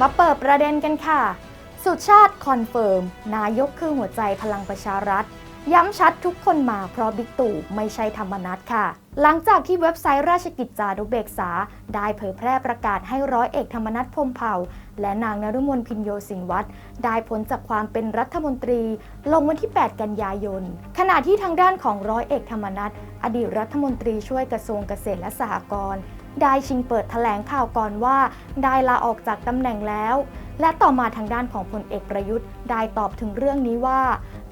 มาเปิดประเด็นกันค่ะ สุชาติคอนเฟิร์ม นายกคือหัวใจพลังประชารัฐ ย้ำชัดทุกคนมาเพราะบิ๊กตู่ไม่ใช่ธรรมนัตค่ะ หลังจากที่เว็บไซต์ราชกิจจานุเบกษา ได้เผยแพร่ประกาศให้ร้อยเอกธรรมนัฐพมเผ่า และนางนฤมลพินโยสินวัตรได้พ้นจากความเป็นรัฐมนตรี ลงวันที่ 8 กันยายน ขณะที่ทางด้านของร้อยเอกธรรมนัฐอดีตรัฐมนตรีช่วยกระทรวงเกษตรและสหกรณ์ ได้ชิงเปิดแถลงข่าวก่อนว่า ได้ลาออกจากตำแหน่งแล้ว และต่อมาทางด้านของพลเอกประยุทธ์ได้ตอบถึงเรื่องนี้ว่า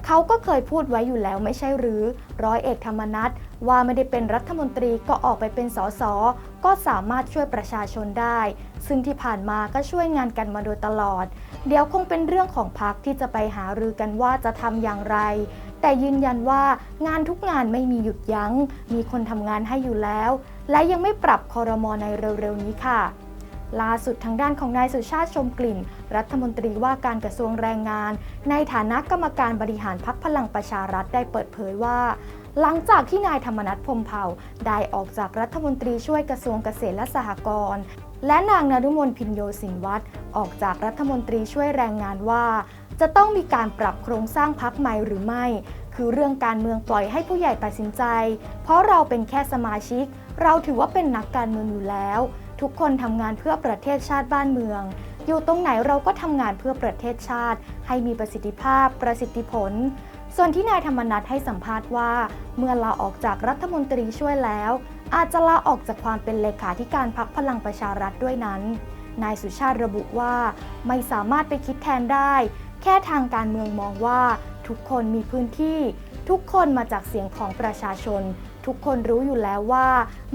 เขาก็เคยพูดไว้อยู่แล้วไม่ใช่หรือ ร้อยเอกธรรมนัฐว่าไม่ได้เป็นรัฐมนตรีก็ออกไปเป็นสสก็สามารถช่วยประชาชนได้ ซึ่งที่ผ่านมาก็ช่วยงานกันมาโดยตลอด เดี๋ยวคงเป็นเรื่องของพรรคที่จะไปหารือกันว่าจะทำอย่างไร แต่ยืนยันว่างานทุกงานไม่มีหยุดยัง้ง มีคนทำงานให้อยู่แล้ว และยังไม่ปรับคอรมอในเร็วๆนี้ค่ะ ล่าสุดทางด้านของนายสุชาติชมกลิ่น รัฐมนตรีว่าการกระทรวงแรงงาน ในฐานะกรรมการบริหารพักพลังประชารัฐได้เปิดเผยว่า หลังจากที่นายธรรมนัฐพรมเผ่าได้ออกจากรัฐมนตรีช่วยกระทรวงเกษตรและสหกรณ์และนางนฤมลพินโยสินวัตรออกจากรัฐมนตรีช่วยแรงงานว่า จะต้องมีการปรับโครงสร้างพักใหม่หรือไม่ คือเรื่องการเมืองปล่อยให้ผู้ใหญ่ตัดสินใจ เพราะเราเป็นแค่สมาชิก เราถือว่าเป็นนักการเมืองอยู่แล้ว ทุกคนทำงานเพื่อประเทศชาติบ้านเมือง อยู่ตรงไหนเราก็ทำงานเพื่อประเทศชาติ ให้มีประสิทธิภาพ ประสิทธิผล ส่วนที่นายธรรมนัฐให้สัมภาษณ์ว่า เมื่อลาออกจากรัฐมนตรีช่วยแล้ว อาจจะลาออกจากความเป็นเลขาธิการพักพลังประชารัฐด้วยนั้น นายสุชาติระบุว่าไม่สามารถไปคิดแทนได้ แค่ทางการเมืองมองว่า ทุกคนมีพื้นที่ ทุกคนมาจากเสียงของประชาชน ทุกคนรู้อยู่แล้วว่า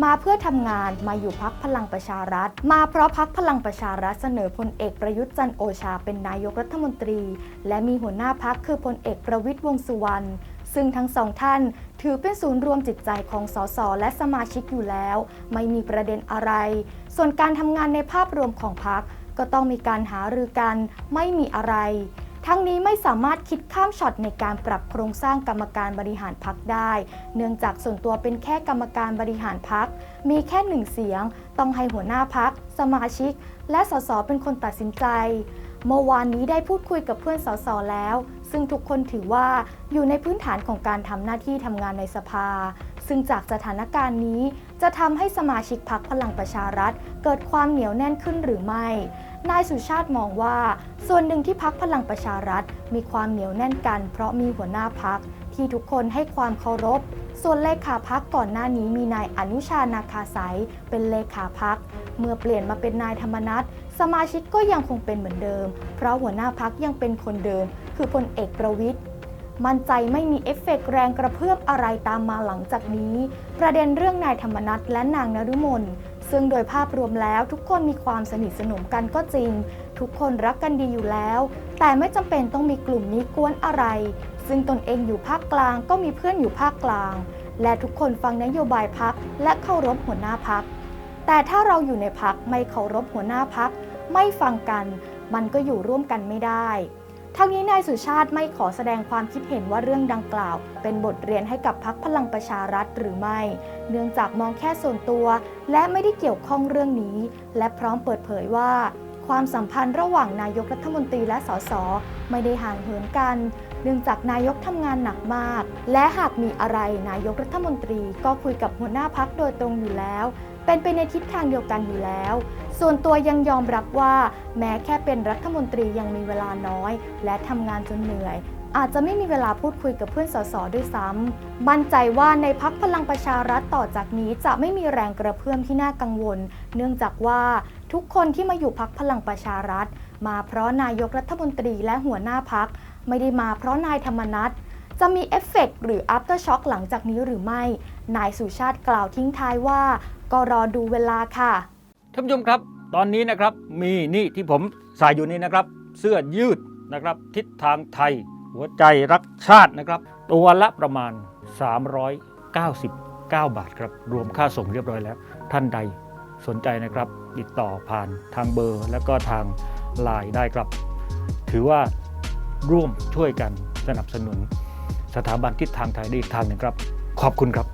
มาเพื่อทำงานมาอยู่พักพลังประชารัฐ มาเพราะพักพลังประชารัฐเสนอพลเอกประยุทธ์จันโอชาเป็นนายกรัฐมนตรี และมีหัวหน้าพักคือพลเอกประวิตยวงสุวรรณซึ่งทั้งสองท่านถือเป็นศูนย์รวมจิตใจของสสและสมาชิกอยู่แล้ว ไม่มีประเด็นอะไร ส่วนการทำงานในภาพรวมของพักก็ต้องมีการหารือกันไม่มีอะไร ทั้งนี้ไม่สามารถคิดข้ามช็อตในการปรับโครงสร้างกรรมการบริหารพักได้ เนื่องจากส่วนตัวเป็นแค่กรรมการบริหารพัก มีแค่หนึ่งเสียง ต้องให้หัวหน้าพัก สมาชิก และสสเป็นคนตัดสินใจ เมื่อวานนี้ได้พูดคุยกับเพื่อนสสแล้ว ซึ่งทุกคนถือว่าอยู่ในพื้นฐานของการทำหน้าที่ทำงานในสภา ซึ่งจากสถานการณ์นี้จะทำให้สมาชิกพักพลังประชารัฐ เกิดความเหนียวแน่นขึ้นหรือไม่ นายสุชาติมองว่า ส่วนหนึ่งที่พักพลังประชารัฐ มีความเหนียวแน่นกัน เพราะมีหัวหน้าพักที่ทุกคนให้ความเคารพ ส่วนเลขาพักก่อนหน้านี้มีนายอนุชานาคาสายเป็นเลขาพัก เมื่อเปลี่ยนมาเป็นนายธรรมนัฐสมาชิกก็ยังคงเป็นเหมือนเดิม เพราะหัวหน้าพักยังเป็นคนเดิม คือพลเอกประวิทย์ มั่นใจไม่มีเอฟเฟกต์แรงกระเพื่อมอะไรตามมาหลังจากนี้ ประเด็นเรื่องนายธรรมนัฐและนางนฤมลซึ่งโดยภาพรวมแล้วทุกคนมีความสนิทสนมกันก็จริง ทุกคนรักกันดีอยู่แล้ว แต่ไม่จำเป็นต้องมีกลุ่มนี้กวนอะไร ซึ่งตนเองอยู่ภาคกลางก็มีเพื่อนอยู่ภาคกลาง และทุกคนฟังนโยบายพักและเคารพหัวหน้าพัก แต่ถ้าเราอยู่ในพักไม่เคารพหัวหน้าพัก ไม่ฟังกัน มันก็อยู่ร่วมกันไม่ได้ ทั้งนี้นายสุชาติไม่ขอแสดงความคิดเห็นว่าเรื่องดังกล่าว เป็นบทเรียนให้กับพักพลังประชารัฐหรือไม่ เนื่องจากมองแค่ส่วนตัว และไม่ได้เกี่ยวข้องเรื่องนี้ และพร้อมเปิดเผยว่า ความสัมพันธ์ระหว่างนายกรัฐมนตรีและสสไม่ได้ห่างเหินกัน เนื่องจากนายกทำงานหนักมาก และหากมีอะไรนายกรัฐมนตรีก็คุยกับหัวหน้าพักโดยตรงอยู่แล้ว เป็นไปในทิศทางเดียวกันอยู่แล้ว ส่วนตัวยังยอมรับว่า แม้แค่เป็นรัฐมนตรียังมีเวลาน้อย และทำงานจนเหนื่อย อาจจะไม่มีเวลาพูดคุยกับเพื่อนสสด้วยซ้ำมั่นใจว่าในพักพลังประชารัฐต่อจากนี้จะไม่มีแรงกระเพื่อมที่น่ากังวล เนื่องจากว่าทุกคนที่มาอยู่พักพลังประชารัฐ มาเพราะนายกรัฐมนตรีและหัวหน้าพัก ไม่ได้มาเพราะนายธรรมนัฐจะมีเอฟเฟกต์หรือ after shock หลังจากนี้หรือไม่ นายสุชาติกล่าวทิ้งท้ายว่า ก็รอดูเวลาค่ะท่านผู้ชมครับ ตอนนี้นะครับมีนี่ที่ผมใส่อยู่นี่นะครับ เสื้อยืดนะครับ ทิศทางไทย หัวใจรักชาตินะครับ ตัวละประมาณ 399 บาทครับ รวมค่าส่งเรียบร้อยแล้ว ท่านใดสนใจนะครับ ติดต่อผ่านทางเบอร์ แล้วก็ทางไลน์ได้ครับ ถือว่าร่วมช่วยกันสนับสนุนสถาบันทิศทางไทยได้อีกทางหนึ่งครับ ขอบคุณครับ